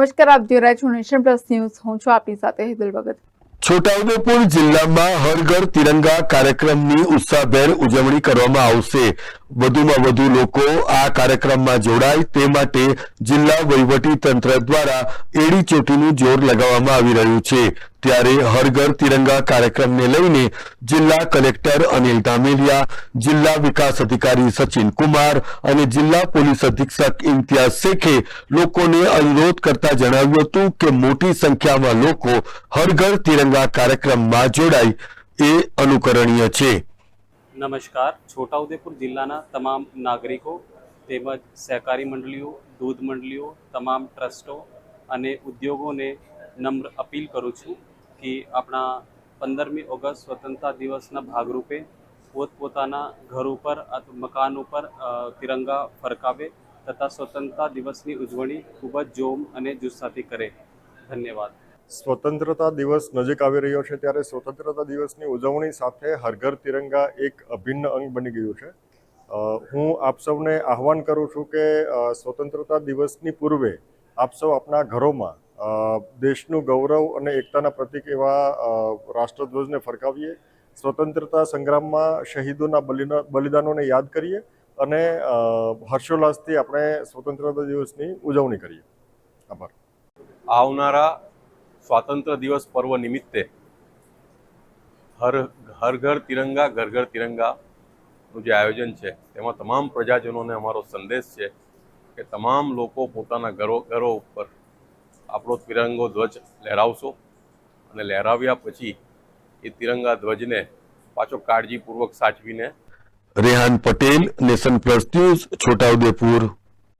નમસ્કાર, આપ જોઈ રહ્યા છો નેશન પ્લસ ન્યૂઝ. હું છું આપની સાથે હેદલ ભગત. છોટાઉદેપુર જિલ્લામાં હર ઘર તિરંગા કાર્યક્રમની ઉત્સાહભેર ઉજવણી કરવામાં આવશે. વધુમાં વધુ લોકો આ કાર્યક્રમમાં જોડાય તે માટે જિલ્લા વહીવટી તંત્ર દ્વારા એડી ચોટીનું જોર લગાવવામાં આવી રહ્યું છે. ત્યારે હર ઘર તિરંગા કાર્યક્રમને લઈને જિલ્લા કલેક્ટર અનિલ ધામેલિયા, જિલ્લા વિકાસ અધિકારી સચિન કુમાર અને જિલ્લા પોલીસ અધિક્ષક ઇમ્તિયાઝ શેખે લોકોને અનુરોધ કરતા જણાવ્યું હતું કે મોટી સંખ્યામાં લોકો હર ઘર તિરંગા કાર્યક્રમમાં જોડાય એ અનુકરણીય છે. નમસ્કાર. છોટાઉદેપુર જિલ્લાના તમામ નાગરિકો તેમજ સહકારી મંડળીઓ, દૂધ મંડળીઓ, તમામ ટ્રસ્ટો અને ઉદ્યોગોને નમ્ર અપીલ કરું છું કે આપણા પંદરમી ઓગસ્ટ સ્વતંત્રતા દિવસના ભાગરૂપે પોતપોતાના ઘર ઉપર અથવા મકાન ઉપર તિરંગા ફરકાવે તથા સ્વતંત્રતા દિવસની ઉજવણી ખૂબ જ જોમ અને જુસ્સાથી કરે. ધન્યવાદ. સ્વતંત્રતા દિવસ નજીક આવી રહ્યો છે ત્યારે સ્વતંત્રતા દિવસની ઉજવણી સાથે હરઘર તિરંગા એક અભિન્ન અંગ બની ગયું છે. હું આપ સૌને આહવાન કરું છું કે સ્વતંત્રતા દિવસની પૂર્વે આપ સૌ આપણા ઘરોમાં દેશનું ગૌરવ અને એકતાના પ્રતિક એવા રાષ્ટ્રધ્વજને ફરકાવીએ, સ્વતંત્રતા સંગ્રામમાં શહીદોના બલિદાનોને યાદ કરીએ અને હર્ષોલ્લાસથી આપણે સ્વતંત્રતા દિવસની ઉજવણી કરીએ. આભાર. આવનારા સ્વાતંત્ર્ય દિવસ પર્વ નિમિત્તે હર હર ઘર તિરંગા, ઘર ઘર તિરંગાનું જે આયોજન છે, તેમાં તમામ પ્રજાજનોને અમારો સંદેશ છે કે તમામ લોકો પોતાના ઘરો ઘરો ઉપર આપણો તિરંગો ધ્વજ લહેરાવશો અને લહેરાવ્યા પછી એ તિરંગા ધ્વજને પાછો કાળજીપૂર્વક સાચવીને Rehan Patel, nation plus news, Chhota Udepur.